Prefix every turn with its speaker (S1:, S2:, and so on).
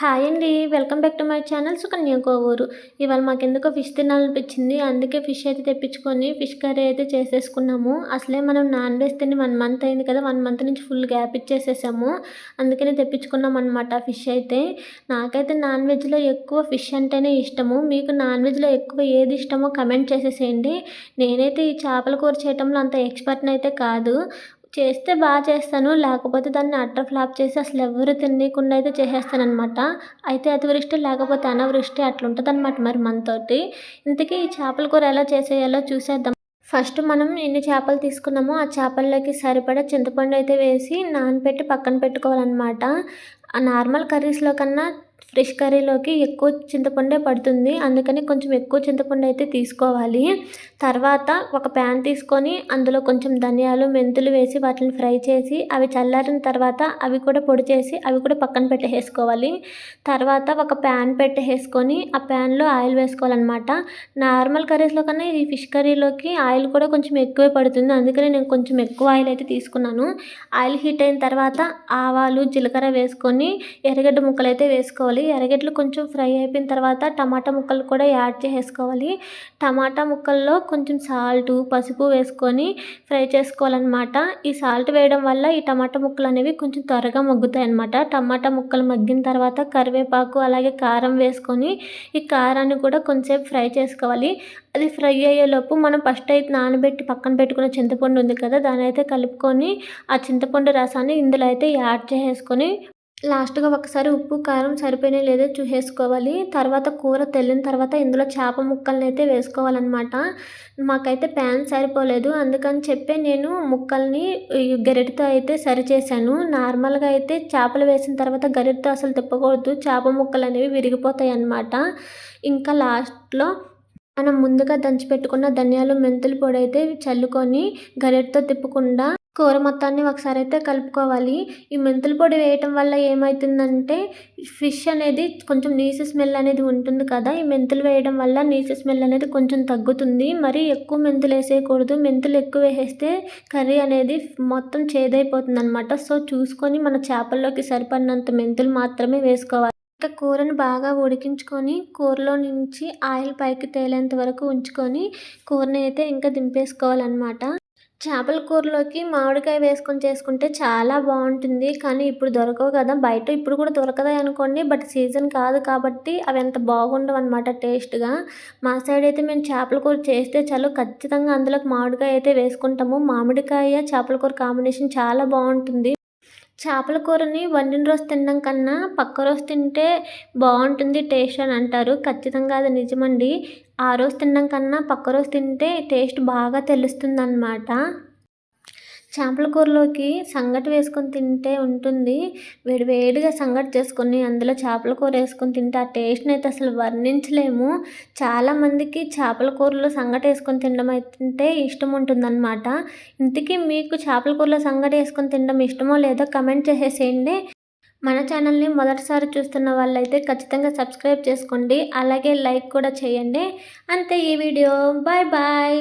S1: Hi అండి welcome back to my channel Sukanya Kovur. ఇవాళ మాకెందుకో ఫిష్ తినాలనిపించింది అందుకే ఫిష్ అయితే తెప్పించుకొని ఫిష్ కర్రీ అయితే చేసేసుకున్నాము. అసలే మనం నాన్ వెజ్ తిని వన్ మంత్ అయింది కదా వన్ మంత్ నుంచి ఫుల్ గ్యాప్ ఇచ్చేసేసాము. అందుకనే తెప్పించుకున్నాం అనమాట ఫిష్ అయితే. నాకైతే నాన్ వెజ్లో ఎక్కువ ఫిష్ అంటేనే ఇష్టము. మీకు నాన్ వెజ్లో ఎక్కువ ఏది ఇష్టమో కమెంట్ చేసేసేయండి. నేనైతే ఈ చేపల కూర చేయటంలో అంత ఎక్స్పర్ట్ని అయితే కాదు. చేస్తే బాగా చేస్తాను లేకపోతే దాన్ని అట్ట ఫ్లాప్ చేసి అసలు ఎవరు తినకుండా అయితే చేసేస్తాను అనమాట అయితే అతివృష్టి లేకపోతే అనావృష్టి అట్లుంటుంది అనమాట మరి మనతోటి. ఇంతకీ ఈ చేపల కూర ఎలా చేసేయాలో చూసేద్దాం. ఫస్ట్ మనం ఎన్ని చేపలు తీసుకున్నామో ఆ చేపల్లోకి సరిపడా చింతపండు అయితే వేసి నానబెట్టి పక్కన పెట్టుకోవాలన్నమాట. నార్మల్ కర్రీస్లో కన్నా ఫిష్ కర్రీలోకి ఎక్కువ చింతపండే పడుతుంది. అందుకని కొంచెం ఎక్కువ చింతపండు అయితే తీసుకోవాలి. తర్వాత ఒక ప్యాన్ తీసుకొని అందులో కొంచెం ధనియాలు మెంతులు వేసి వాటిని ఫ్రై చేసి అవి చల్లారిన తర్వాత అవి కూడా పొడి చేసి అవి కూడా పక్కన పెట్టేసుకోవాలి. తర్వాత ఒక ప్యాన్ పెట్టేసుకొని ఆ ప్యాన్లో ఆయిల్ వేసుకోవాలన్నమాట. నార్మల్ కర్రీస్లో కన్నా ఈ ఫిష్ కర్రీలోకి ఆయిల్ కూడా కొంచెం ఎక్కువే పడుతుంది. అందుకని నేను కొంచెం ఎక్కువ ఆయిల్ అయితే తీసుకున్నాను. ఆయిల్ హీట్ అయిన తర్వాత ఆవాలు జీలకర్ర వేసుకొని ఎర్రగడ్డ ముక్కలు అయితే వేసుకోవాలి. వేసుకోవాలి. ఎర్రగడ్డలు కొంచెం ఫ్రై అయిపోయిన తర్వాత టమాటా ముక్కలు కూడా యాడ్ చేసుకోవాలి టమాటా ముక్కల్లో కొంచెం సాల్ట్ పసుపు వేసుకొని ఫ్రై చేసుకోవాలన్నమాట. ఈ సాల్ట్ వేయడం వల్ల ఈ టమాటా ముక్కలు అనేవి కొంచెం త్వరగా మగ్గుతాయి అన్నమాట టమాటా ముక్కలు మగ్గిన తర్వాత కరివేపాకు అలాగే కారం వేసుకొని ఈ కారాన్ని కూడా కొంచెంసేపు ఫ్రై చేసుకోవాలి. అది ఫ్రై అయ్యేలోపు మనం ఫస్ట్ అయితే నానబెట్టి పక్కన పెట్టుకున్న చింతపండు ఉంది కదా దాని అయితే కలుపుకొని ఆ చింతపండు రసాన్ని ఇందులో అయితే యాడ్ చేసుకొని లాస్ట్గా ఒకసారి ఉప్పు కారం సరిపోయినా లేదో చూసేసుకోవాలి. తర్వాత కూర తెల్లిన తర్వాత ఇందులో చేప ముక్కల్ని అయితే వేసుకోవాలన్నమాట. మాకైతే ప్యాన్ సరిపోలేదు. అందుకని చెప్పి నేను ముక్కల్ని గరిటతో అయితే సరి చేశాను నార్మల్గా అయితే చేపలు వేసిన తర్వాత గరిటతో అసలు తిప్పకూడదు. చేప ముక్కలు అనేవి విరిగిపోతాయి అన్నమాట ఇంకా లాస్ట్లో మనం ముందుగా దంచి పెట్టుకున్న ధనియాలు మెంతుల పొడి అయితే చల్లుకొని గరిటతో తిప్పకుండా కూర మొత్తాన్ని ఒకసారి అయితే కలుపుకోవాలి. ఈ మెంతుల పొడి వేయటం వల్ల ఏమవుతుందంటే ఫిష్ అనేది కొంచెం నీసు స్మెల్ అనేది ఉంటుంది కదా. ఈ మెంతులు వేయడం వల్ల నీసు స్మెల్ అనేది కొంచెం తగ్గుతుంది. మరి ఎక్కువ మెంతులు వేసేయకూడదు. మెంతులు ఎక్కువ వేసేస్తే కర్రీ అనేది మొత్తం చేదైపోతుంది అనమాట సో చూసుకొని మన చేపల్లోకి సరిపడినంత మెంతులు మాత్రమే వేసుకోవాలి. ఇంకా కూరను బాగా ఉడికించుకొని కూరలో నుంచి ఆయిల్ పైకి తేలేంత వరకు ఉంచుకొని కూరని అయితే ఇంకా దింపేసుకోవాలన్నమాట. చేపల కూరలోకి మామిడికాయ వేసుకొని చేసుకుంటే చాలా బాగుంటుంది. కానీ ఇప్పుడు దొరకవు కదా. బయట ఇప్పుడు కూడా దొరకదాయి అనుకోండి. బట్ సీజన్ కాదు కాబట్టి అవి ఎంత బాగుండవు అనమాట టేస్ట్గా. మా సైడ్ అయితే మేము చేపల కూర చేస్తే చాలు. ఖచ్చితంగా అందులోకి మామిడికాయ అయితే వేసుకుంటాము. మామిడికాయ చేపల కూర కాంబినేషన్ చాలా బాగుంటుంది. చేపల కూరని వండిన రోజు తినడం కన్నా పక్క రోజు తింటే బాగుంటుంది టేస్ట్ అని అంటారు. ఖచ్చితంగా అది నిజమండి. ఆ రోజు తినడం కన్నా పక్క రోజు తింటే టేస్ట్ బాగా తెలుస్తుంది అన్నమాట చేపల కూరలోకి సంగటి వేసుకొని తింటే ఉంటుంది. వేడి వేడిగా సంగటి చేసుకొని అందులో చేపల కూర వేసుకొని తింటే ఆ టేస్ట్ని అయితే అసలు వర్ణించలేము. చాలామందికి చేపల కూరలో సంగటి వేసుకొని తినడం అయితే ఇష్టం ఉంటుందన్నమాట. ఇంతకీ మీకు చేపల కూరలో సంగటి వేసుకొని తినడం ఇష్టమో లేదో కమెంట్ చేసేసేయండి. మన ఛానల్ని మొదటిసారి చూస్తున్న వాళ్ళైతే ఖచ్చితంగా సబ్స్క్రైబ్ చేసుకోండి. అలాగే లైక్ కూడా చేయండి. అంతే ఈ వీడియో. Bye bye